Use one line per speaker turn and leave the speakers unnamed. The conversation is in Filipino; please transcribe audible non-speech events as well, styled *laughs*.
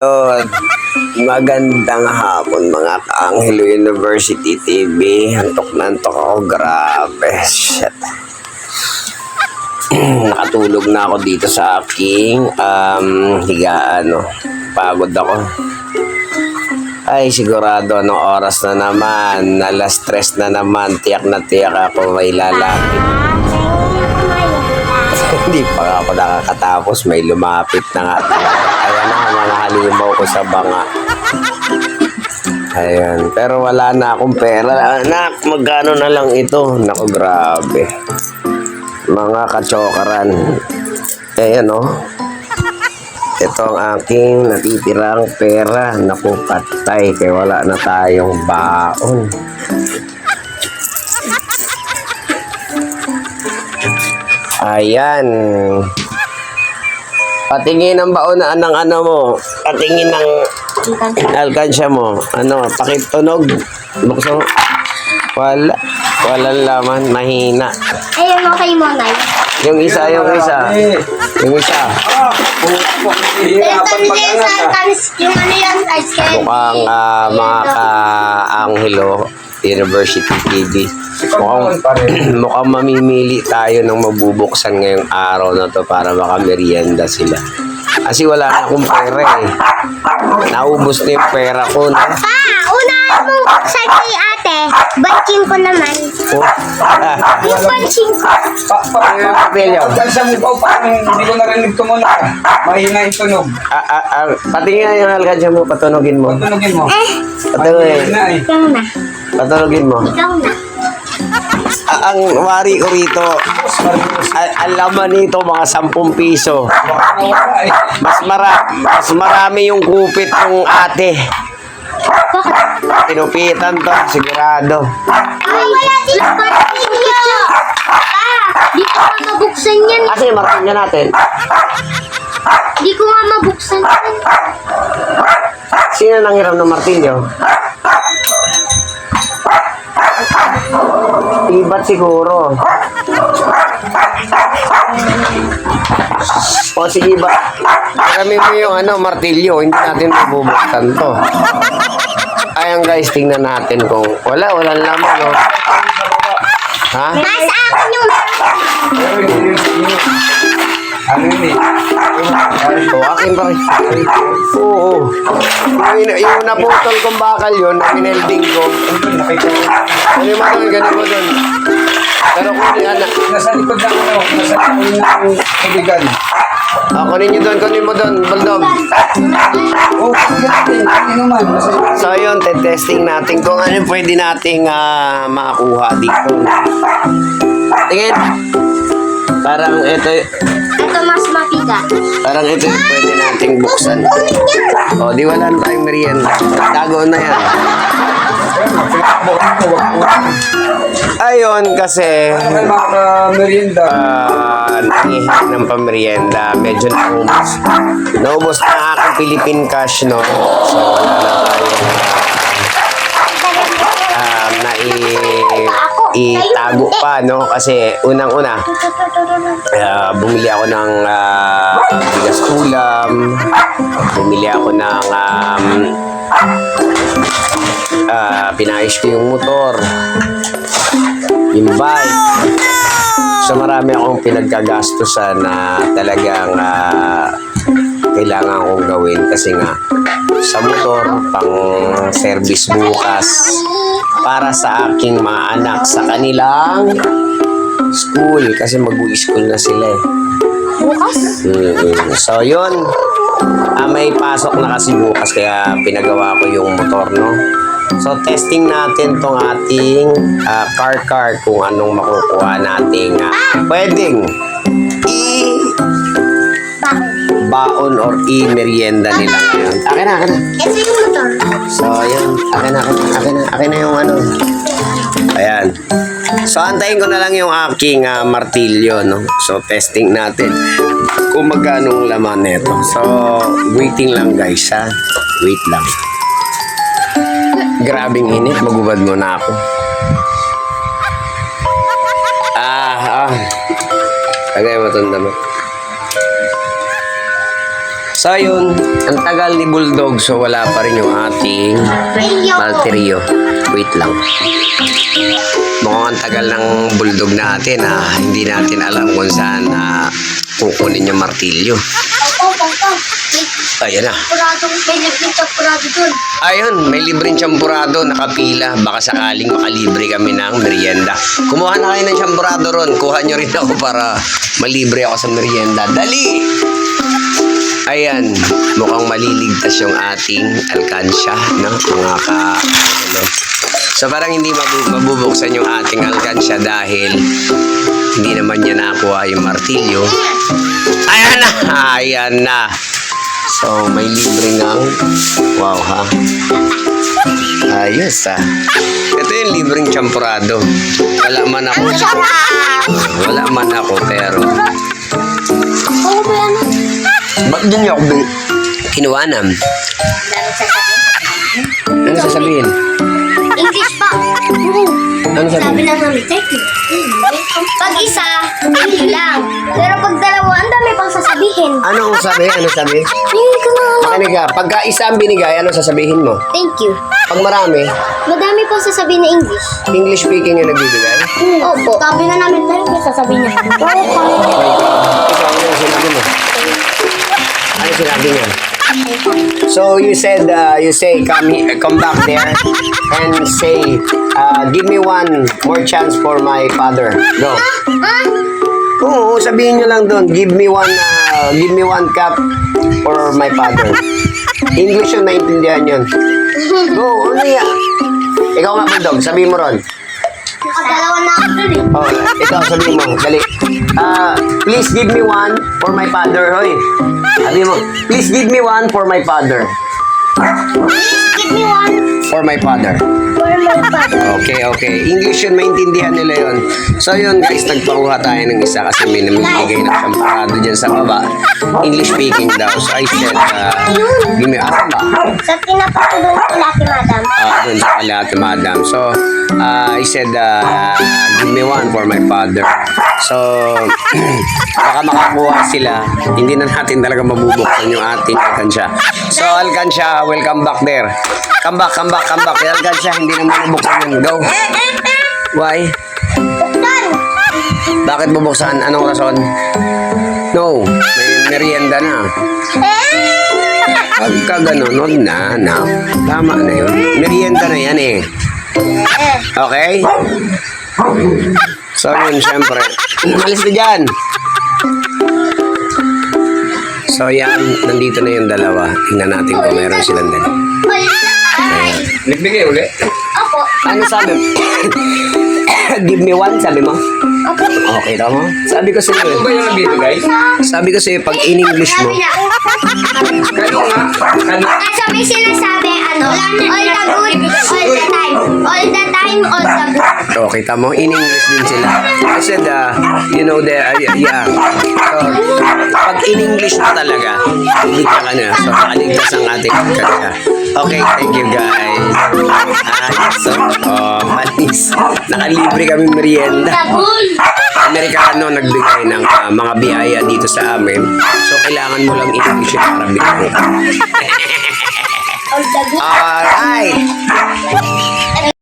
Yun. Magandang hapon mga Kaangelo University TV. Antok na antok ako. Grabe. Shit. *clears throat* Nakatulog na ako dito sa aking um, higaan. No? Pagod ako. Ay, sigurado anong oras na naman. Alas stress na naman. Tiyak na tiyak ako may lalapit. *laughs* Hindi pa ako nakakatapos. May lumapit na nga. Na, halimaw ko sa banga. Ayan. Pero wala na akong pera. Anak, magkano na lang ito? Naku, grabe. Mga kachokaran. Ayan, oh. Ito ang aking natitirang pera. Naku, patay. Kaya wala na tayong baon. Ayan. Patingin ang baonaan ng ano mo. Patingin ng alkansya mo. Ano, pakitunog. Buksan mo. Wala. Walang laman. Mahina.
Ayun, okay mo, Nay.
Yung isa, yung isa. Yung isa.
Ito din sa tanis, yung ano yan, ice cream.
Mukhang ah, mga ka-Anghelo University TV. Mukhang, *clears throat* mukhang mamimili tayo ng mabubuksan ngayong araw na to para makamerienda sila. Kasi wala na akong pera eh. Naubos na yung pera ko. No?
Pa, unahan mo sa kay ate. Banking ko naman.
Oh.
Yung banking ko.
Pa, pa,
Ano yung papelyo?
Pagkalsa mo pa, paano hindi ko narinig tumunog. Mahina yung tunog.
Ah, ah, ah, patingin nga yung alkansya mo, patunogin mo.
Tunogin mo.
Eh,
Patunogin,
Mahina eh.
ikaw na.
patunogin mo.
Ikaw na.
Ah, ang wari ko rito, al- ang laman nito mga 10 piso. Mas mara mas marami yung kupit ng ate. Pinupitan to, sigurado.
Ay, wala din banking niya. Pa, di ko nga mabuksan yan.
Kasi marating na natin.
Di ko nga mabuksan yan.
Sino nang hiram ng martilyo? Ibat siguro. O sige ba? Kami mo yung ano, martilyo, hindi natin mabubuksan to. Ayan guys, tingnan natin kung wala, wala laman, no? Ha?
Mas akin yung.
Ano yun eh?
O, akin pa rin. Oo. Yung, yung naputol kong bakal yun, ang inelding ko.
Ano.
Ano mo doon, ganun mo doon. Pero kung di, anak,
Nasa likod ng ano, nasa likod ng tubigan.
ah, kunin nyo doon, kunin mo doon, Baldog.
Oh, naman.
So yun, testing natin kung ano pwede nating ah, makakuha dito. Tingin. Parang ito,
Ito mas mabigat.
parang ito yung pwede nating buksan. O, di wala na tayong merienda. Tago na yan.
Ayun,
kasi
merienda?
ah, nangihingi ng pamerienda. Medyo naubos. Naubos na ang aking Philippine cash, no? So, wala na itago pa, no? Kasi unang-una, ah, bumili ako ng ah, bigas ulam, bumili ako ng um, ah, pinayos ko yung motor, yung bike. So marami akong pinagkagastusan na talagang ah, kailangan kong gawin kasi nga sa motor, pang service bukas para sa aking mga anak sa kanilang school kasi mag-school na sila eh.
Bukas?
Mm-mm. So yun, ah, may pasok na kasi bukas kaya pinagawa ko yung motor, no? So testing natin tong ating ah, car car kung anong makukuha nating ah, pwedeng i? Baon or i merienda nila ngayon. Akin na, akin na.
Ito yung motor.
So, ayan. Akin na, akin na, akin na, akin na yung ano. Ayan. So, antayin ko na lang yung aking ah, martilyo, no? So, testing natin kung magkano ang laman nito. So, waiting lang guys, ha? Wait lang. Grabing init, magubad muna ako. Ah, ah. Tagay mo itong damit. So yun, ang tagal ni Bulldog so wala pa rin yung ating Malterio. Wait lang. Mukhang ang tagal ng Bulldog natin ah. Hindi natin alam kung saan na kukunin yung martilyo. Ayan na.
dun.
Ayun, may libreng champurado, nakapila. Baka sakaling makalibre kami ng merienda. Kumuha na kayo ng champurado ron. Kuha nyo rin ako para malibre ako sa merienda. Dali! Ayan, mukhang maliligtas yung ating alkansya, no? Mga ka... Ano. So parang hindi mabu- mabubuksan yung ating alkansya dahil hindi naman niya nakuha yung martilyo. Ayan na! Ayan na! So, may libre ng... Wow, ha? Ayos, ha? Ito yung libreng champurado. Wala man ako. Wala man ako, pero...
Oo ba yan?
Ba't din niyo ako bin...
Sasabihin.
Ano sasabihin?
English pa.
Ano
Sabi
sasabihin?
lang namin, thank you. Pag isa, hindi lang. Pero pag dalawa, ang dami pang sasabihin.
Ano ang sabi? Ano sabi?
Hindi ko na alam.
Makinig ka. Pagka isa ang binigay, ano sasabihin mo?
Thank you.
Pag marami,
Madami pang sasabihin na English.
English speaking yung nagbibigay.
Opo. Sabi na namin, thank you, sasabihin niya. Welcome.
Ikaw, ano yung sinabi mo? Ano sinabi niya? So you said uh, you say come he- come back there and say uh, give me one more chance for my father. Go. Oo, sabihin niyo lang doon. Give me one uh, give me one cup for my father. English yung naintindihan yun. Go, ano yan? Ikaw nga, Bulldog, sabihin mo ron.
Nakadalawa na ako dun eh.
Oh, ito, sabihin mo. Dali. Ah, please give me one for my father. Hoy. Sabi mo, please give me one for my father.
Please give me one
For my father.
for my father.
Okay, okay. English yun, maintindihan nila yun. So yun guys, nagpakuha tayo ng isa kasi may namimigay na parado dyan sa baba. English speaking daw. So I said, uh, give me, asa ba?
Sa pinapatulong ko laki, madam.
uh, dun sa kalahati madam. So, uh, I said, uh, give me one for my father. So, *clears throat* baka makakuha sila. Hindi na natin talaga mabubuksan yung ating alkansya. So, alkansya, welcome back there. Come back, come back, come back. Alkansya, hindi na mabubuksan yun. Go. Why? Bakit bubuksan? Anong rason? No, may merienda na. Pagka ganun, huwag na, na. Tama na yun. Merienda na yan eh. Okay? So yun, syempre. Malis na dyan. So yan, nandito na yung dalawa. Tingnan natin kung meron silang dalawa.
Ay!
Nagbigay ulit?
Opo.
Ano sabi? *coughs* Give me one, sabi mo? Okay tama. Sabi ko sa
Ano
iyo.
ba yung nagbibigay?
Sabi ko sa iyo, pag in English mo,
Sabi.
Kano nga? Ano?
At sabay sinasabi, ano, all the good, all the time. All the time, all the good.
So, kita mo, in English din sila. I said, uh, you know, the, uh, yeah. So, pag in English mo talaga, ibig ka ka na. So, nakaligtas ang ating kanya. Okay, thank you guys. Ayos, so, oh, malis. Nakalibre kami merienda. Amerikano nagbigay ng uh, mga biyaya dito sa amin. So, kailangan mo lang i-English.
All the good.
Alright.